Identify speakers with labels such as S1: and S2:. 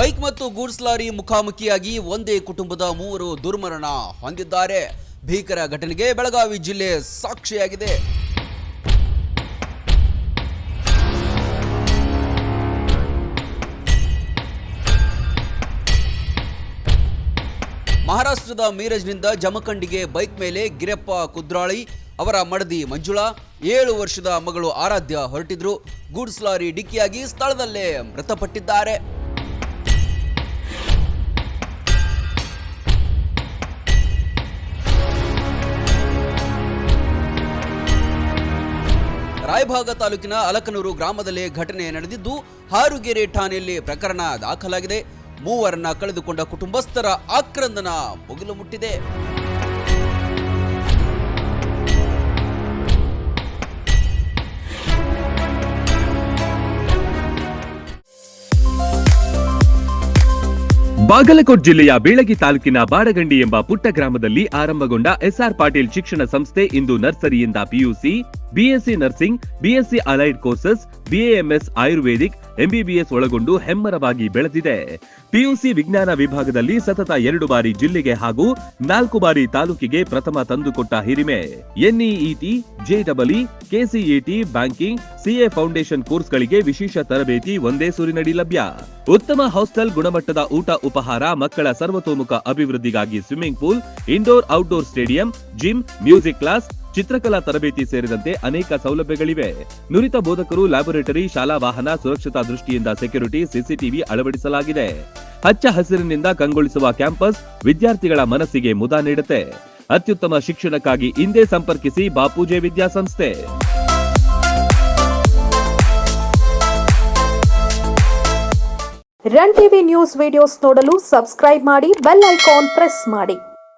S1: Bike ಮತ್ತು goods lorry ಮುಖಾಮುಖಿಯಾಗಿ ಒಂದೇ ಕುಟುಂಬದ ಮೂವರು ದುರ್ಮರಣ ಹೊಂದಿದ್ದಾರೆ. ಭೀಕರ ಘಟನೆಗೆ ಬೆಳಗಾವಿ ಜಿಲ್ಲೆ ಸಾಕ್ಷಿಯಾಗಿದೆ. ಮಹಾರಾಷ್ಟ್ರದ ಮೀರಜ್ನಿಂದ ಜಮಖಂಡಿಗೆ ಬೈಕ್ ಮೇಲೆ ಗಿರಪ್ಪ ಕುದ್ರಾಳಿ, ಅವರ ಮಡದಿ ಮಂಜುಳಾ, ಏಳು ವರ್ಷದ ಮಗಳು ಆರಾಧ್ಯ ಹೊರಟಿದ್ರು. ಗೂಡ್ಸ್ ಲಾರಿ ಡಿಕ್ಕಿಯಾಗಿ ಸ್ಥಳದಲ್ಲೇ ಮೃತಪಟ್ಟಿದ್ದಾರೆ. ರಾಯಭಾಗ ತಾಲೂಕಿನ ಅಲಕನೂರು ಗ್ರಾಮದಲ್ಲಿ ಘಟನೆ ನಡೆದಿದ್ದು, ಹಾರುಗೆರೆ ಠಾಣೆಯಲ್ಲಿ ಪ್ರಕರಣ ದಾಖಲಾಗಿದೆ. ಮೂವರನ್ನ ಕಳೆದುಕೊಂಡ ಕುಟುಂಬಸ್ಥರ ಆಕ್ರಂದನ ಮುಗಿಲು ಮುಟ್ಟಿದೆ.
S2: ಬಾಗಲಕೋಟ್ ಜಿಲ್ಲೆಯ ಬೀಳಗಿ ತಾಲೂಕಿನ ಬಾಡಗಂಡಿ ಎಂಬ ಪುಟ್ಟ ಗ್ರಾಮದಲ್ಲಿ ಆರಂಭಗೊಂಡ ಎಸ್ಆರ್ ಪಾಟೀಲ್ ಶಿಕ್ಷಣ ಸಂಸ್ಥೆ ಇಂದು ನರ್ಸರಿಯಿಂದ PUC BSc nursing BSc allied courses BAMS ayurvedic MBBS ಒಳಗೊಂಡು ಹೆಮ್ಮರವಾಗಿ ಬೆಳೆದಿದೆ. ಪಿಯುಸಿ ವಿಜ್ಞಾನ ವಿಭಾಗದಲ್ಲಿ ಸತತ ಎರಡು ಬಾರಿ ಜಿಲ್ಲೆಗೆ ಹಾಗೂ ನಾಲ್ಕು ಬಾರಿ ತಾಲೂಕಿಗೆ ಪ್ರಥಮ ತಂದುಕೊಟ್ಟ ಹಿರಿಮೆ. ಎನ್ಇಇಟಿ ಜೆಡಬ್ಲ್ಇ ಕೆಸಿಇಟಿ ಬ್ಯಾಂಕಿಂಗ್ ಸಿಎ ಫೌಂಡೇಶನ್ ಕೋರ್ಸ್ಗಳಿಗೆ ವಿಶೇಷ ತರಬೇತಿ ಒಂದೇ ಸೂರಿನಡಿ ಲಭ್ಯ. ಉತ್ತಮ ಹಾಸ್ಟೆಲ್ ಗುಣಮಟ್ಟದ ಊಟ ಉಪಹಾರ, ಮಕ್ಕಳ ಸರ್ವತೋಮುಖ ಅಭಿವೃದ್ಧಿಗಾಗಿ swimming pool indoor outdoor stadium, gym, music class ಚಿತ್ರಕಲಾ ತರಬೇತಿ ಸೇರಿದಂತೆ ಅನೇಕ ಸೌಲಭ್ಯಗಳಿವೆ. ನುರಿತ ಬೋಧಕರು ಲ್ಯಾಬೊರೇಟರಿ, ಶಾಲಾ ವಾಹನ ಸುರಕ್ಷತಾ ದೃಷ್ಟಿಯಿಂದ ಸೆಕ್ಯೂರಿಟಿ, ಸಿಸಿಟಿವಿ ಅಳವಡಿಸಲಾಗಿದೆ. ಹಚ್ಚ ಹಸಿರಿನಿಂದ ಕಂಗೊಳಿಸುವ ಕ್ಯಾಂಪಸ್ ವಿದ್ಯಾರ್ಥಿಗಳ ಮನಸ್ಸಿಗೆ ಮುದ ನೀಡುತ್ತೆ. ಅತ್ಯುತ್ತಮ ಶಿಕ್ಷಣಕ್ಕಾಗಿ ಇಂದೇ ಸಂಪರ್ಕಿಸಿ ಬಾಪೂಜೆ ವಿದ್ಯಾಸಂಸ್ಥೆ.
S3: ರನ್ ಟಿವಿ ನ್ಯೂಸ್ ವಿಡಿಯೋಸ್ ನೋಡಲು ಸಬ್ಸ್ಕ್ರೈಬ್ ಮಾಡಿ, ಬೆಲ್ ಐಕಾನ್ ಪ್ರೆಸ್ ಮಾಡಿ.